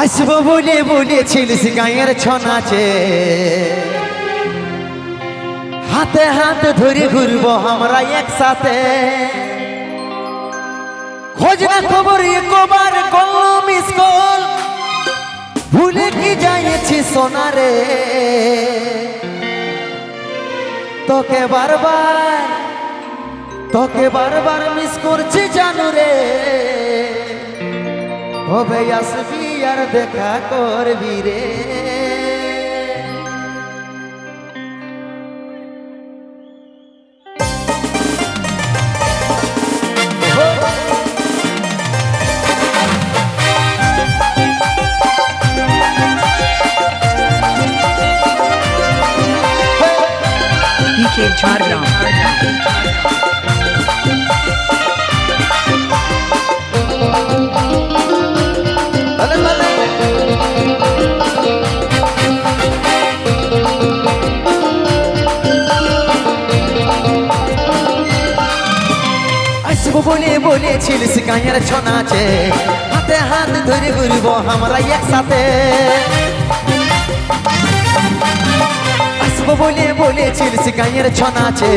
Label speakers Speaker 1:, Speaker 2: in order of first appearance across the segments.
Speaker 1: আসব বলে বলেছিলিস গায়ের ছনাচে। হাতে হাতে ধরে ঘুরবো আমরা একসাথে। খোঁজ খবর, একবার করল মিস কল ভুলে কি যাইছি সোনারে। তোকে বারবার তোকে বারবার মিস করছি জানু রে কবে আসবি? আর দেখা করবি রে
Speaker 2: DJ
Speaker 1: বলেছিলিস গায়ের ছনাচে হাতে হাত ধরে ঘুরবো আমরা একসাথে। আসব বলে বলেছিলিস গায়ের ছনাচে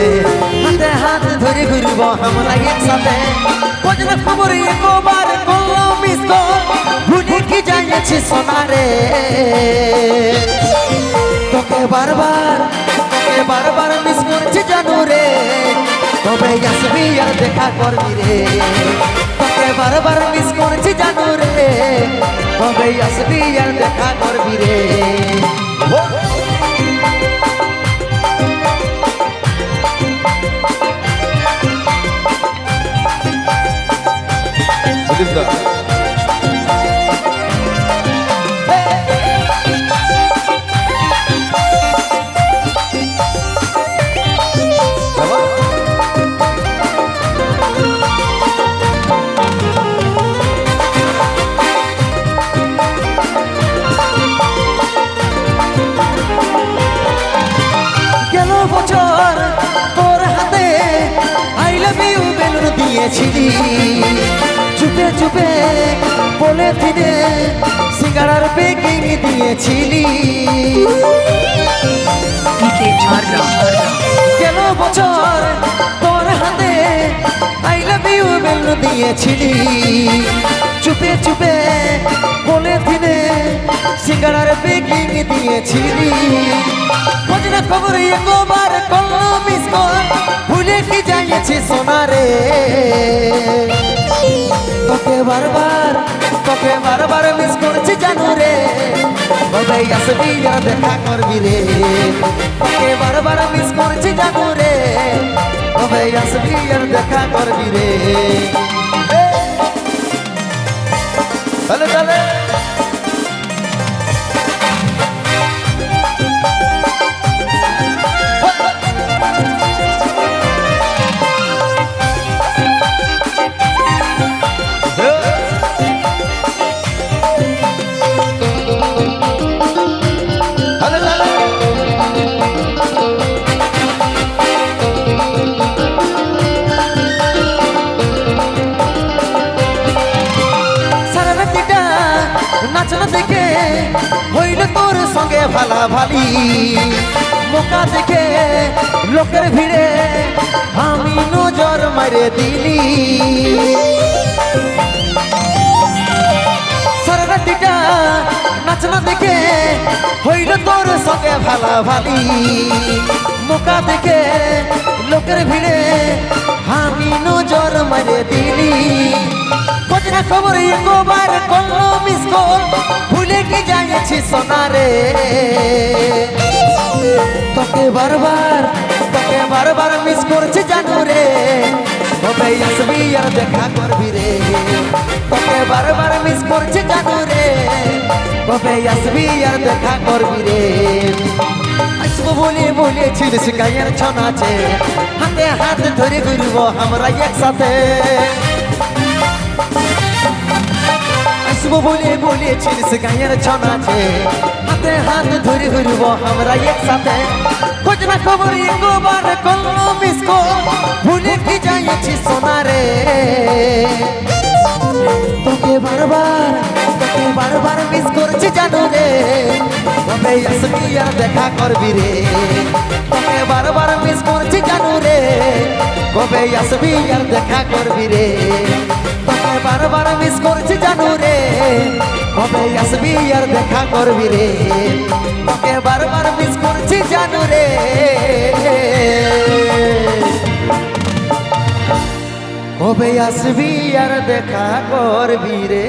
Speaker 1: হাতে হাত ধরে ঘুরবো আমরা একসাথে। খোঁজ খবর একবার করল মিস কল ভুলে কি যাইছি সোনারে। তোকে বারবার তোকে বারবার তবে আসবি আর দেখা করবি রে। তোকে বারবার মিস করছি জানো রে। তবে আসবি আর দেখা করবি রে। দিয়েছিলি। চুপে চুপে বলে দিনে সিঙ্গারার বেকিং দিয়েছিলি. গেল বছর তোর হাতে আই লাভ ইউ বেলুন দিয়েছিলি। চুপে চুপে বলে দিনে সিঙ্গারার বেকিং দিয়েছিলি। খোঁজ খবর একবার করল মিস কল ভুলে কি যাইছি সোনারে? তোকে বারবার তোকে বারবার মিস করছি, জানো রে। কবে আসবি আর দেখা করবি রে। তোকে বারবার মিস করছি, জানো রে। কবে আসবি আর দেখা করবি রে। তাহলে তাহলে ভালা মোকা দেখে লোকের ভিড়ে আমি নজর মারে দিলি। সারা রাতিটা নাচনা দেখে হইল তোর সঙ্গে ভালা ভালি মোকা দেখে লোকের ভিড়ে আমি নজর মারে দিলি। খোঁজ না খবর একবার করল মিস কল ভুলে কি যাইছি সোনারে। তোকে বারবার তোকে বারবার মিস করছি জানো রে কবে আসবি আর দেখা করবি রে? তোকে বারবার মিস করছি জানো রে কবে আসবি আর দেখা করবি রে? আসব বলে বলেছিলিস গায়ের ছনাচে। হাতে হাত ধরে ঘুরবো আমরা একসাথে। আসব বলে বলেছিলিস গায়ের ছনাচে। হাতে হাত ধরে ঘুরব আমরা একসাথে। খোঁজ না খবর একবার করল মিস ভুলে কি যাইছি সোনারে। তোকে বারবার তোকে বারবার মিস কবে আসবি আর দেখা করবি রে। তোকে বারবার মিস করছি জানু রে। কবে আসবি আর দেখা করবি রে। মিস করছি জানু রে। কবে আসবি আর দেখা করবি রে? তোকে বারবার মিস করছি জানু রে। কবে আসবি আর দেখা করবি রে?